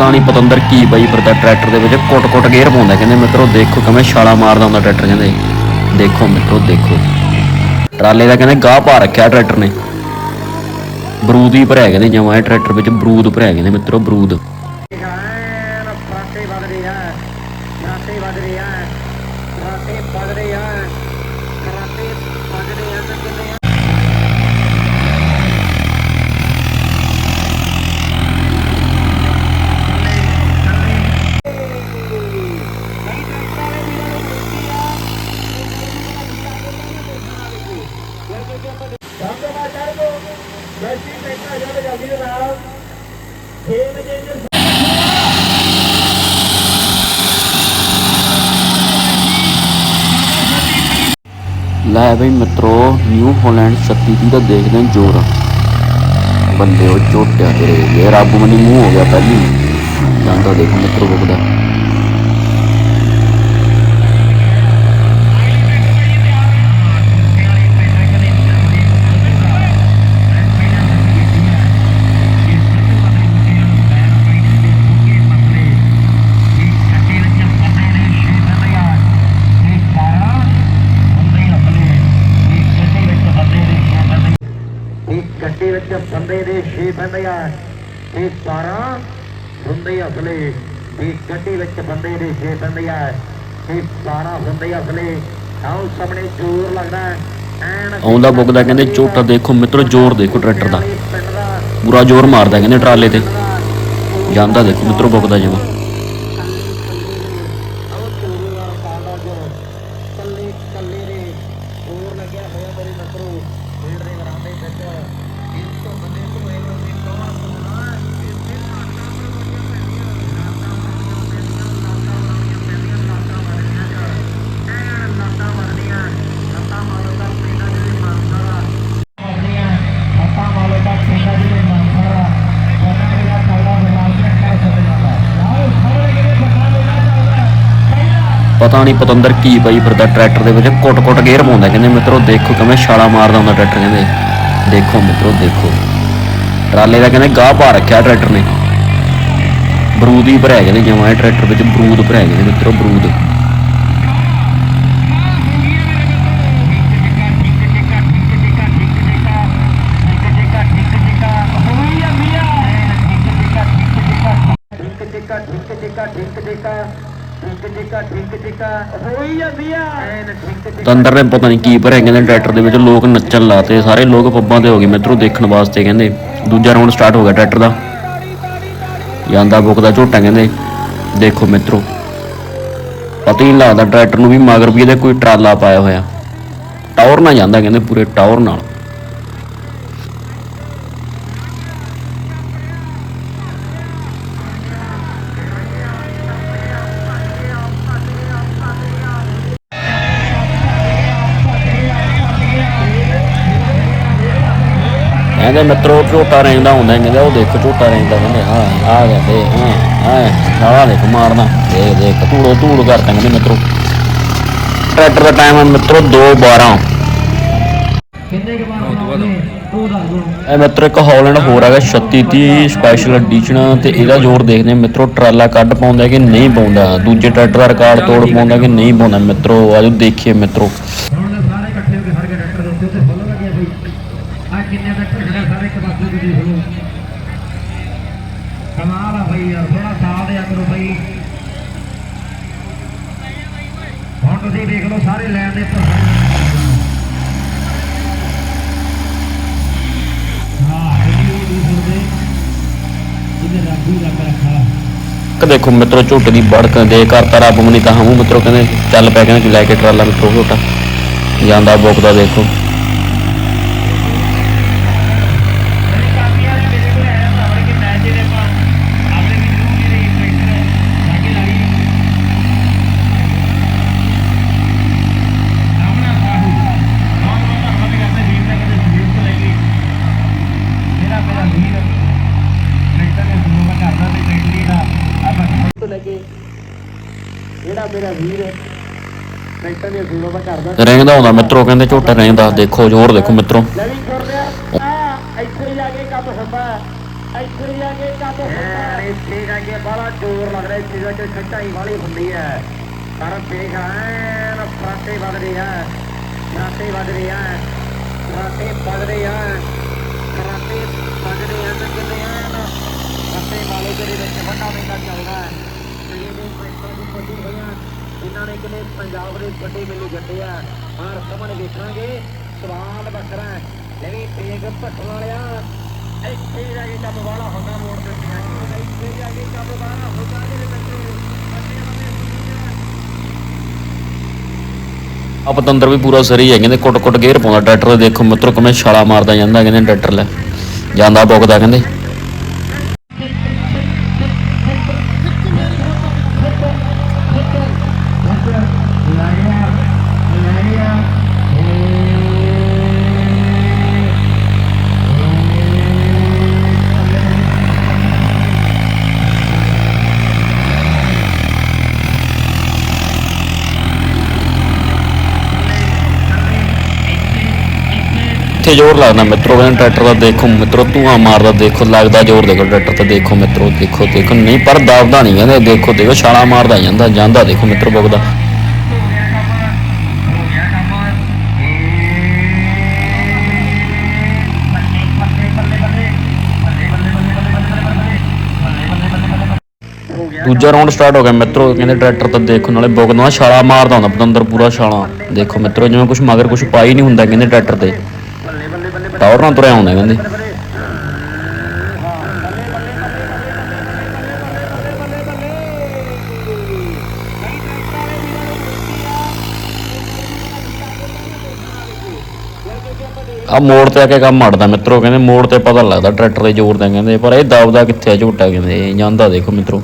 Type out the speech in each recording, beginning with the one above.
ਪਤਾ ਨਹੀਂ ਪਤੰਦਰ ਕੀ ਪਈ ਫਿਰਦਾ ਟਰੈਕਟਰ ਦੇ ਵਿੱਚ ਕੁੱਟ-ਕੁੱਟ ਗੇਅਰ ਪਾਉਂਦਾ। ਕਹਿੰਦੇ ਮਿੱਤਰੋ ਦੇਖੋ ਕਿਵੇਂ ਛਾਲਾ ਮਾਰਦਾ ਹੁੰਦਾ ਟਰੈਕਟਰ, ਕਹਿੰਦੇ ਦੇਖੋ ਮਿੱਤਰੋ, ਦੇਖੋ। ਟਰਾਲੇ ਦਾ ਕਹਿੰਦੇ ਗਾਹ ਪਾ ਰੱਖਿਆ ਟਰੈਕਟਰ ਨੇ। ਬਰੂਦ ਹੀ ਭਰਿਆ ਕਹਿੰਦੇ ਜਮਾਂ ਇਹ ਟਰੈਕਟਰ ਵਿੱਚ ਬਰੂਦ ਭਰਿਆ ਕਹਿੰਦੇ ਮਿੱਤਰੋ, ਬਰੂਦ ਐਨ ਫਰਾਟੇ ਵੱਧ ਰਹੇ ਆ ਫਰਾਟੇ ਵੱਧ ਰਹੇ ਆ ਫਰਾਟੇ ਵੱਧ ਰਹੇ ਆ ਫਰਾਟੇ ਵੱਧ ਰਹੇ ਆ ਤੇ ਕਿੰਨੇ ਆ ਲੈ ਬਈ ਮਿੱਤਰੋ ਨਿਊ ਹਾਲੈਂਡ 36 ਦਾ ਦੇਖਦੇ ਹਾਂ ਜੋਰ। ਬੰਦੇ ਉਹ ਝੋਟਿਆ ਤੇਰੇ ਇਹ ਰੱਬ ਮਨੀ ਮੂੰਹ ਹੋ ਗਿਆ ਪਹਿਲੀ। ਜਾਂਦਾ ਦੇਖ ਮਿੱਤਰੋ ਬੁਕਦਾ ਇੱਕ ਗੱਡੀ ਵਿੱਚ ਬੰਦੇ ਦੇ 6 ਬੰਦੇ ਆ ਇਹ 12 ਹੁੰਦੇ ਅਸਲੇ ਇੱਕ ਗੱਡੀ ਵਿੱਚ ਬੰਦੇ ਦੇ 6 ਬੰਦੇ ਆ ਇਹ 12 ਹੁੰਦੇ ਅਸਲੇ। ਆਓ ਸਾਹਮਣੇ ਜ਼ੋਰ ਲੱਗਦਾ ਆਉਂਦਾ ਬੁਕਦਾ ਕਹਿੰਦੇ ਝੋਟਾ ਦੇਖੋ ਮਿੱਤਰੋ ਜ਼ੋਰ ਦੇਖੋ ਟਰੈਕਟਰ ਦਾ। ਦਾ ਪੂਰਾ ਜ਼ੋਰ ਮਾਰਦਾ ਕਹਿੰਦੇ ਟਰਾਲੇ ਤੇ। ਜਾਂਦਾ ਦੇਖੋ ਮਿੱਤਰੋ ਬੁਕਦਾ ਜਿਵੇਂ ਆਓ ਚੋਰੂ ਦਾ ਕਾਲਾ ਜੋ ਕੱਲੇ ਕੱਲੇ ਦੇ ਹੋਰ ਲੱਗਿਆ ਹੋਇਆ ਮੇਰੇ ਮਿੱਤਰੋ ਫੀਲਡ ਦੇ ਵਰਾਂਡੇ ਵਿੱਚ ਇਸ ਤੋਂ ਬੰਦੇ ਤੋਂ ਇਹ ਲੋਕੀ ਕੌਣ ਸੁਣਨਾ ਪਤਾ ਨਹੀਂ ਪਤੰਦਰ ਕੀ ਪਈ ਫਿਰਦਾ ਟਰੈਕਟਰ ਦੇ ਵਿੱਚ ਕੁੱਟ-ਕੁੱਟ ਗੇਅਰ ਪਾਉਂਦਾ ਕਹਿੰਦੇ, ਮਿੱਤਰੋ, ਦੇਖੋ ਕਿਵੇਂ ਛਾਲਾ ਮਾਰਦਾ ਹੁੰਦਾ ਟਰੈਕਟਰ, ਕਹਿੰਦੇ, ਦੇਖੋ ਮਿੱਤਰੋ, ਦੇਖੋ। ਟਰਾਲੇ ਦਾ ਕਹਿੰਦੇ, ਗਾਹ ਪਾ ਰੱਖਿਆ ਟਰੈਕਟਰ ਨੇ। ਬਰੂਦ ਹੀ ਭਰਿਆ ਕਹਿੰਦੇ, ਜਮਾਂ ਟਰੈਕਟਰ ਵਿੱਚ ਬਰੂਦ ਭਰਿਆ ਕਹਿੰਦੇ, ਮਿੱਤਰੋ, ਬਰੂਦ। ਠਿੱਕ ਟਿੱਕਾ ਠਿੱਕ ਟਿੱਕਾ ਤੰਦਰ ਨੇ ਪਤਾ ਨਹੀਂ ਕੀ ਭਰਿਆ ਕਹਿੰਦੇ ਟਰੈਕਟਰ ਦੇ ਵਿੱਚ ਲੋਕ ਨੱਚਣ ਲਾਤੇ ਸਾਰੇ ਲੋਕ ਪੱਬਾਂ ਤੇ ਹੋ ਗਏ ਮਿੱਤਰੋ ਦੇਖਣ ਵਾਸਤੇ ਕਹਿੰਦੇ ਦੂਜਾ ਰਾਉਂਡ ਸਟਾਰਟ ਹੋ ਗਿਆ ਟਰੈਕਟਰ ਦਾ। ਜਾਂਦਾ ਬੁਕਦਾ ਝੋਟਾ ਕਹਿੰਦੇ ਦੇਖੋ ਮਿੱਤਰੋ ਪਤਾ ਹੀ ਨਹੀਂ ਲੱਗਦਾ ਟਰੈਕਟਰ ਨੂੰ ਵੀ ਮਗਰ ਵੀ ਇਹਦੇ ਕੋਈ ਟਰਾਲਾ ਪਾਇਆ ਹੋਇਆ। ਟਾਵਰ ਨਾਲ ਜਾਂਦਾ ਕਹਿੰਦੇ ਪੂਰੇ ਟਾਵਰ ਨਾਲ। ਕਹਿੰਦੇ ਮਿੱਤਰੋ ਝੋਟਾ ਰਹਿੰਦਾ ਹੁੰਦਾ ਕਹਿੰਦੇ ਉਹ ਦੇਖੋ ਝੋਟਾ ਰਹਿੰਦਾ ਕਹਿੰਦੇ ਹਾਂ ਆ ਗਿਆ ਦੇ ਹਾਂ ਹਾਂ ਸਾਲਾ ਦੇਖ ਮਾਰਨਾ ਦੇਖ ਦੇਖ ਧੂੜੋ ਧੂੜ ਕਰਤਾ ਕਹਿੰਦੇ ਮਿੱਤਰੋ ਟਰੈਕਟਰ ਦਾ ਟਾਈਮ ਹੈ ਮਿੱਤਰੋ 2:12 ਕਿੰਨੇ ਕੁ ਮਾਰ ਬਣਾਉਂਦੇ ਤੂੰ ਦੱਸ ਦੋ। ਇਹ ਮਿੱਤਰ ਇੱਕ ਹਾਲੈਂਡ ਹੋਰ ਹੈਗਾ 3630 ਸਪੈਸ਼ਲ ਐਡੀਸ਼ਨ ਤੇ ਇਹਦਾ ਜ਼ੋਰ ਦੇਖਦੇ ਮਿੱਤਰੋ ਟਰਾਲਾ ਕੱਢ ਪਾਉਂਦਾ ਕਿ ਨਹੀਂ ਪਾਉਂਦਾ ਦੂਜੇ ਟਰੈਕਟਰ ਦਾ ਰਿਕਾਰਡ ਤੋੜ ਪਾਉਂਦਾ ਕਿ ਨਹੀਂ ਪਾਉਂਦਾ ਮਿੱਤਰੋ ਆਜੋ ਦੇਖੀਏ ਮਿੱਤਰੋ ਹੁਣ ਸਾਰੇ ਇਕੱਠੇ ਹੋ ਕੇ ਹਰ ਡਾਕਟਰ ਦੇ ਉੱਤੇ ਫੁੱਲ ਲੱਗਿਆ ਬਈ ਆ ਕਿੰਨੇ ਡਾਕਟਰ ਖੜੇ ਸਾਰੇ ਇੱਕ ਪਾਸੇ ਤੋਂ ਦੇਖ ਲਓ। ਕਮਾਲ ਆ ਬਈ ਯਾਰ ਥੋੜਾ ਸਾਲ ਦਿਆ ਕਰੋ ਬਈ। ਹੁਣ ਤੁਸੀਂ ਦੇਖ ਲਓ ਸਾਰੇ ਲੈਣ ਦੇ ਉੱਪਰ ਦੇਖੋ ਮਿੱਤਰੋ ਝੋਟੇ ਦੀ ਬੜਕ ਦੇ ਕਰਤਾ ਰੱਬ ਮਨੀ ਤਾਂ ਹਮੂ ਮਿੱਤਰੋ ਕਹਿੰਦੇ, ਚੱਲ ਪੈ ਕਹਿੰਦੇ ਲੈ ਕੇ ਟਰਾਲਾ ਮਿੱਤਰੋ ਝੋਟਾ ਜਾਂਦਾ ਬੁੱਕਦਾ ਦੇਖੋ। ਜਿਹੜਾ ਮੇਰਾ ਵੀਰ ਟਰੈਕਟਰ ਦੇ ਜ਼ੂਰੋ ਦਾ ਕਰਦਾ। ਰਹਿੰਦਾ ਹੁੰਦਾ ਮਿੱਤਰੋ ਕਹਿੰਦੇ ਝੋਟਾ ਰਹਿੰਦਾ ਦੇਖੋ ਜ਼ੋਰ ਦੇਖੋ ਮਿੱਤਰੋ। ਲੈ ਵੀ ਛੋੜ ਲਿਆ ਆ ਇੱਥੇ ਜਾ ਕੇ ਕੰਮ ਹੁੰਦਾ ਇੱਥੇ ਜਾ ਕੇ ਕੰਮ ਐਨ ਇੱਥੇ ਕਰਕੇ ਬੜਾ ਜ਼ੋਰ ਲੱਗ ਰਿਹਾ ਇੱਥੇ ਜਾ ਕੇ ਖੱਟਾਈ ਵਾਲੀ ਹੁੰਦੀ ਹੈ। ਪਰ ਦੇਖ ਐਨ ਫਰਾਟੇ ਵੱਜ ਰਹੇ ਆ ਫਰਾਟੇ ਵੱਜ ਰਹੇ ਆ ਫਰਾਟੇ ਵੱਜ ਰਹੇ ਆ ਫਰਾਟੇ ਵੱਜ ਰਹੇ ਆ ਤੇ ਕਿਤੇ ਐਨ ਫਰਾਟੇ ਵਾਲੇ ਦੇ ਵਿੱਚ ਵੱਡਾ ਮੇਲਾ ਚੱਲਦਾ ਹੈ। ਪੈਸਾ ਦੀ ਹੋਈਆਂ ਇਹਨਾਂ ਨੇ ਕਿਨੇ ਪੰਜਾਬ ਦੇ ਵੱਡੇ ਮੇਲੇ ਜੱਟੇ ਆ। ਹਰ ਸਾਹਮਣੇ ਵੇਖਾਂਗੇ ਸਵਾਲ ਵੱਖਰਾ ਹੈ। ਲੈਵੀ ਤੇਗ ਭੱਟਣ ਵਾਲਿਆ, ਇੱਥੇ ਜਾ ਕੇ ਕੰਮ ਵਾਲਾ ਹੁੰਦਾ ਮੋੜ ਤੇ ਪਿਆ। ਇੱਥੇ ਜਾ ਕੇ ਕੰਮ ਵਾਲਾ ਹੁੰਦਾ ਜਿਹੜੇ ਆ। ਪਤੰਦਰ ਵੀ ਪੂਰਾ ਸਰੀ ਹੈ। ਕਹਿੰਦੇ ਕੁੱਟ ਕੁੱਟ ਗੇਰ ਪਾਉਂਦਾ। ਟਰੈਕਟਰ ਦੇਖੋ ਮਿੱਤਰੋ, ਕਿਵੇਂ ਛਾਲਾ ਮਾਰਦਾ ਜਾਂਦਾ। ਕਹਿੰਦੇ ਟਰੈਕਟਰ ਲੈ। ਜਾਂਦਾ ਬੁਕਦਾ ਕਹਿੰਦੇ। ਇੱਥੇ ਜ਼ੋਰ ਲੱਗਦਾ ਮਿੱਤਰੋ ਕਹਿੰਦੇ ਟਰੈਕਟਰ ਦਾ ਦੇਖੋ ਮਿੱਤਰੋ, ਧੂਆਂ ਮਾਰਦਾ ਦੇਖੋ, ਲੱਗਦਾ ਜ਼ੋਰ ਦੇਖੋ, ਟਰੈਕਟਰ ਤੇ ਦੇਖੋ ਮਿੱਤਰੋ, ਦੇਖੋ ਦੇਖੋ, ਨਹੀਂ, ਪਰ ਦਬਦਾ ਨਹੀਂ ਕਹਿੰਦੇ ਦੇਖੋ ਦੇਖੋ, ਛਾਲਾ ਮਾਰਦਾ ਜਾਂਦਾ ਜਾਂਦਾ ਦੇਖੋ ਮਿੱਤਰੋ ਬੁਕਦਾ। ਦੂਜਾ ਰਾਉਂਡ ਸਟਾਰਟ ਹੋ ਗਿਆ ਮਿੱਤਰੋ, ਕਹਿੰਦੇ ਟਰੈਕਟਰ ਤਾਂ ਦੇਖੋ, ਨਾਲੇ ਬੁਕਦਾ, ਛਾਲਾ ਮਾਰਦਾ ਹੁੰਦਾ, ਪਤੰਦਰ ਪੂਰਾ ਛਾਲਾ। ਦੇਖੋ ਮਿੱਤਰੋ, ਜਿਵੇਂ ਕੁਝ ਮਗਰ ਕੁਝ ਪਾਈ ਨਹੀਂ ਹੁੰਦਾ, ਕਹਿੰਦੇ ਟਰੈਕਟਰ ਤੇ। ਬੱਲੇ ਟਾਵਰ ਨਾਲ ਤੁਰਿਆ ਹੁੰਦਾ ਕਹਿੰਦੇ ਆ ਮੋੜ ਤੇ ਆ ਕੇ ਕੰਮ ਮੜਦਾ ਮਿੱਤਰੋ ਕਹਿੰਦੇ ਮੋੜ ਤੇ ਪਤਾ ਲੱਗਦਾ ਟਰੈਕਟਰ ਦੇ ਜ਼ੋਰ ਦਾ ਕਹਿੰਦੇ ਪਰ ਇਹ ਦਬਦਾ ਕਿੱਥੇ ਆ ਝੋਟਾ ਕਹਿੰਦੇ ਇਹ ਜਾਂਦਾ ਦੇਖੋ ਮਿੱਤਰੋ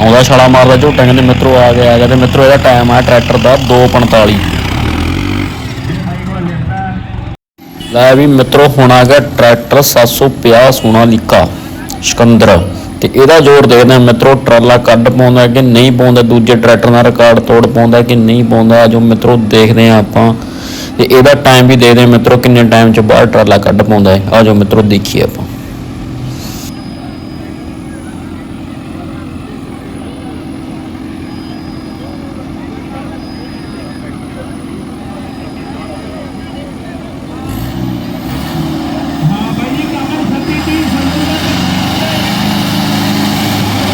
ਆਉਂਦਾ ਛਾਲਾ ਮਾਰਦਾ, ਝੋਟਾ ਕਹਿੰਦੇ ਮਿੱਤਰੋ ਆ ਗਿਆ ਆ ਗਿਆ। ਤੇ ਮਿੱਤਰੋ, ਇਹਦਾ ਟਾਈਮ ਆ ਟਰੈਕਟਰ ਦਾ 2:45 ਲੈ ਵੀ ਮਿੱਤਰੋ, ਹੁਣ ਆ ਗਿਆ ਟਰੈਕਟਰ 750 ਸੋਨਾਲੀਕਾ ਸਿਕੰਦਰ। ਤੇ ਇਹਦਾ ਜ਼ੋਰ ਦੇਖਦੇ ਹਾਂ ਮਿੱਤਰੋ, ਟਰਾਲਾ ਕੱਢ ਪਾਉਂਦਾ ਕਿ ਨਹੀਂ ਪਾਉਂਦਾ, ਦੂਜੇ ਟਰੈਕਟਰ ਦਾ ਰਿਕਾਰਡ ਤੋੜ ਪਾਉਂਦਾ ਕਿ ਨਹੀਂ ਪਾਉਂਦਾ ਜੋ ਮਿੱਤਰੋ ਦੇਖਦੇ ਹਾਂ ਆਪਾਂ। ਤੇ ਇਹਦਾ ਟਾਈਮ ਵੀ ਦੇਖਦੇ ਹਾਂ ਮਿੱਤਰੋ, ਕਿੰਨੇ ਟਾਈਮ ਚ ਬਾਹਰ ਟਰਾਲਾ ਕੱਢ ਪਾਉਂਦਾ ਹੈ। ਆ ਜੋ ਮਿੱਤਰੋ, ਦੇਖੀਏ ਆਪਾਂ।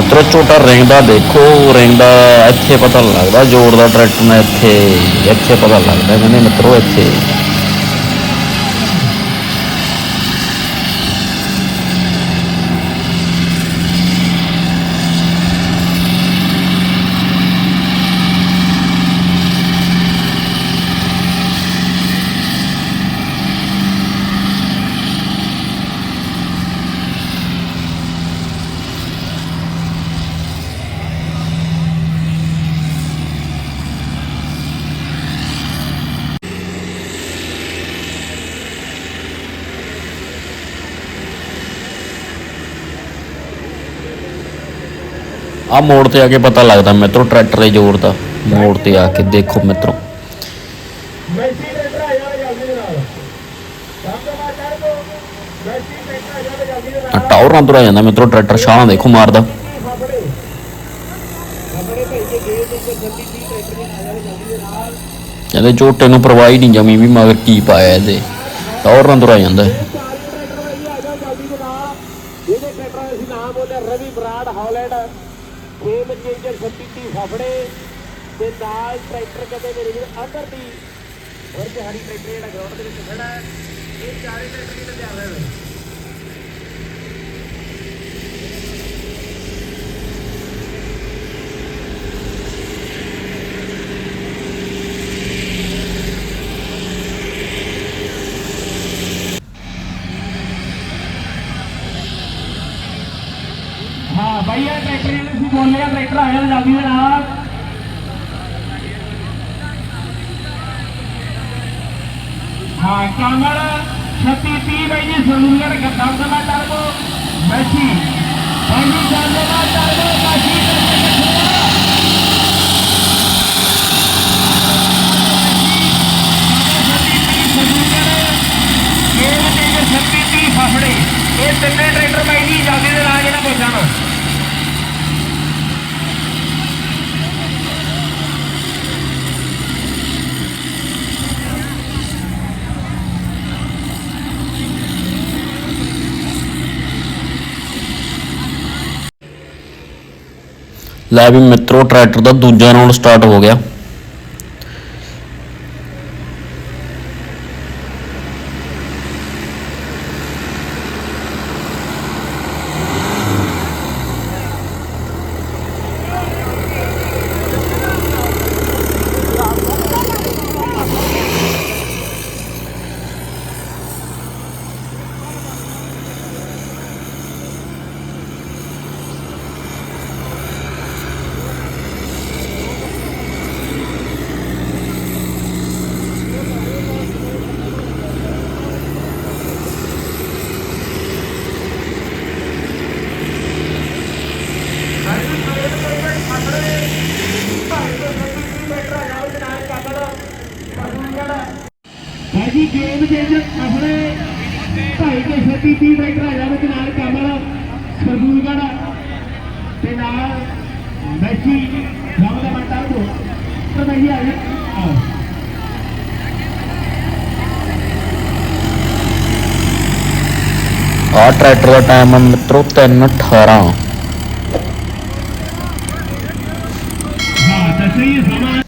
ਮਿੱਤਰੋ ਛੋਟਾ ਰਿੰਗ ਦਾ ਦੇਖੋ ਰਿੰਗ ਦਾ ਇੱਥੇ ਪਤਾ ਲੱਗਦਾ, ਜ਼ੋਰ ਦਾ ਟਰੈਕਟਰ ਨਾਲ ਇੱਥੇ ਇੱਥੇ ਪਤਾ ਲੱਗਦਾ, ਕਹਿੰਦੇ ਮਿੱਤਰੋ ਇੱਥੇ। ਆ ਮੋੜ ਤੇ ਆ ਕੇ ਪਤਾ ਲੱਗਦਾ ਮਿੱਤਰੋ ਟਰੈਕਟਰ ਦੇ ਜ਼ੋਰ ਦਾ। ਮੋੜ ਤੇ ਆ ਕੇ ਦੇਖੋ ਮਿੱਤਰੋ। ਟਾਵਰਾਂ ਤੁਰਿਆ ਜਾਂਦਾ ਮਿੱਤਰੋ ਟਰੈਕਟਰ ਸ਼ਾਹਾਂ ਦੇਖੋ ਮਾਰਦਾ। ਕਹਿੰਦੇ ਝੋਟੇ ਨੂੰ ਪਰਵਾਹੀ ਨਹੀਂ ਜਮੀ ਵੀ ਮਗਰ ਕੀ ਪਾਇਆ ਇਹਦੇ। ਟਾਵਰਾਂ ਤੁਰਿਆ ਜਾਂਦਾ। ਇਹਦੇ ਟਰੈਕਟਰ ਅਸੀਂ ਨਾਮ ਬੋਲਿਆ ਰਵੀ ਬਰਾੜ ਹਾਲੈਂਡ। ਇਹ ਖੇਤ ਚੇਂਜਰ 36 ਫਾਫੜੇ ਤੇ ਨਾਲ ਟਰੈਕਟਰ ਕਦੇ ਮੇਰੇ ਵੀਰ ਅੰਦਰ ਦੀ ਹੋਰ ਬਿਹਾਰੀ ਟਰੈਕਟਰ ਜਿਹੜਾ ਗਰਾਊਂਡ ਦੇ ਵਿੱਚ ਖੜਾ ਹੈ, ਇਹ ਚਾਰੇ ਟਰੈਕਟਰ ਕਿਤੇ ਤਿਆਰ ਰਹੇ ਨੇ। ਟਰੈਕਟਰ ਆ ਗਿਆ ਪੰਜਾਬੀ ਦੇ ਨਾਲ। ਹਾਂ ਕਮਰ 36 30 ਬਾਈ ਜੀ ਸਰੂਰ ਗੱਦਾਂ ਦਾ। ਟਰਬੋ ਮੈਸੀ ਬਾਈ ਜੀ ਜਾਨ ਦਾ ਟਰਬੋ ਮੈਸੀ। ਲੈ ਵੀ ਮਿੱਤਰੋ ਟਰੈਕਟਰ ਦਾ ਦੂਜਾ ਰਾਉਂਡ ਸਟਾਰਟ ਹੋ ਗਿਆ। 30 ਟਰੈਕਟਰ ਆ ਜਾਵੇ ਨਾਲ ਕਮਲ ਸਰਦੂਲਗੜ ਤੇ ਨਾਲ ਮੈਸੀ ਰਾਮ ਦਾ ਮੰਟਾ ਤੋਂ ਤਾਂ ਮੈਂ ਆ ਜਾ ਆ ਟਰੈਕਟਰ ਦਾ ਟਾਈਮ ਮਿੱਤਰੋ 3:18